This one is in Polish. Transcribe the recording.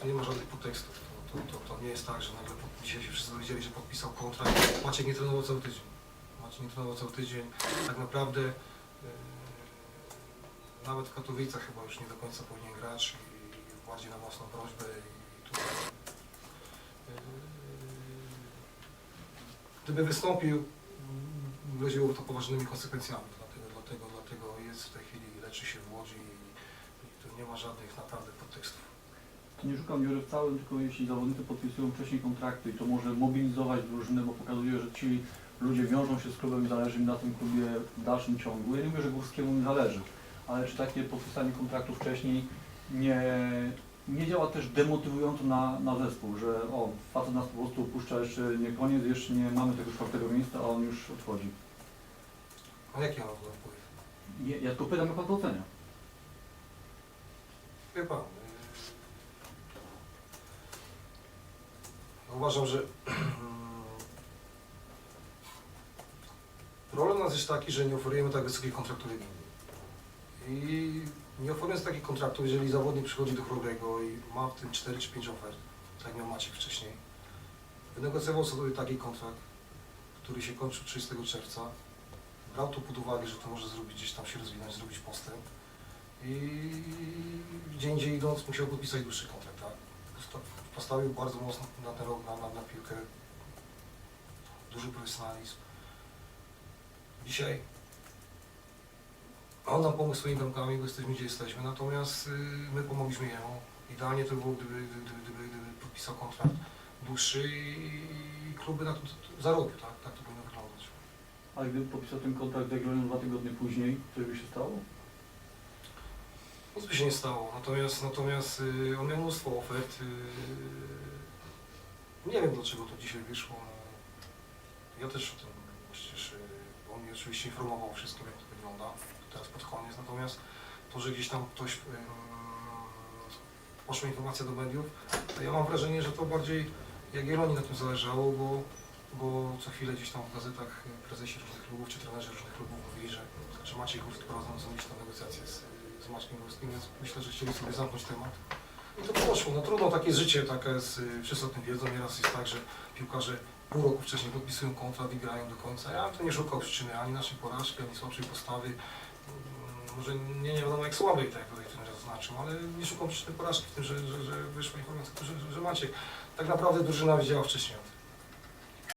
tu nie ma żadnych podtekstów. To, to, to, to nie jest tak, że nagle dzisiaj się wszyscy dowiedzieli, że podpisał kontrakt. Maciek nie trenował cały tydzień. Maciek nie trenował cały tydzień. Tak naprawdę yy, nawet w Katowicach chyba już nie do końca powinien grać i bardziej na własną prośbę i tutaj yy, gdyby wystąpił, groziłoby to poważnymi konsekwencjami. Dlatego, dlatego, dlatego jest w tej chwili, leczy się w Łodzi i, i tu nie ma żadnych naprawdę podtekstów. To nie szukam dziury w całym, tylko jeśli zawodnicy podpisują wcześniej kontrakty i to może mobilizować drużynę, bo pokazuje, że ci ludzie wiążą się z klubem i zależy im na tym klubie w dalszym ciągu. Ja nie mówię, że Górskiemu nie zależy, ale czy takie podpisanie kontraktu wcześniej nie, nie działa też demotywująco na, na zespół, że o, facet nas po prostu opuszcza, jeszcze nie koniec, jeszcze nie mamy tego czwartego miejsca, a on już odchodzi. A jaki on ma wpływ? Nie, ja tylko pytam, jak pan to ocenia. Wie pan, yy, uważam, że problem nas jest taki, że nie oferujemy tak wysokich kontraktów jak inni. I nie oferując takich kontraktów, jeżeli zawodnik przychodzi do Chorego i ma w tym 4 czy 5 ofert, tak miał Maciek wcześniej, wynegocjował sobie taki kontrakt, który się kończy 30 czerwca, brał to pod uwagę, że to może zrobić gdzieś tam się rozwinąć, zrobić postęp, i gdzie indziej idąc musiał podpisać dłuższy kontrakt, Postawił bardzo mocno na ten rok, na, na, na piłkę. Duży profesjonalizm. Dzisiaj on nam pomógł swoimi bramkami, bo jesteśmy gdzie jesteśmy, natomiast y, my pomogliśmy jemu. Idealnie to było, gdyby, gdyby, gdyby, gdyby podpisał kontrakt dłuższy i kluby na tym zarobił, tak? Tak to powinno wyglądać. Ale gdyby podpisał ten kontrakt z dwa tygodnie później, coś by się stało? Nic by się nie stało, natomiast, natomiast y, on miał mnóstwo ofert. Y, nie wiem dlaczego to dzisiaj wyszło. no. Ja też o tym przecież y, on mnie oczywiście informował o wszystkim jak to wygląda teraz pod koniec, natomiast to, że gdzieś tam ktoś poszła informacja do mediów, to ja mam wrażenie, że to bardziej Jagiellonii na tym zależało, bo, bo co chwilę gdzieś tam w gazetach y, prezesi różnych klubów czy trenerzy różnych klubów mówili, że, że Maciej Górski prowadzą są liczne negocjacje z, z Maćkiem Górskim, więc myślę, że chcieli sobie zamknąć temat. I to poszło. No trudno, takie życie, taka jest, wszyscy o tym wiedzą. Nieraz jest tak, że piłkarze pół roku wcześniej podpisują kontrakt i grają do końca. Ja tu nie szukał przyczyny ani naszej porażki, ani słabszej postawy. Mm, Może nie, nie wiadomo jak słabej, tak jak tutaj trener zaznaczył, ale nie szukam przyczyny porażki w tym, że, że, że wyszła informacja, że, że, że Maciek. Tak naprawdę drużyna wiedziała wcześniej o tym.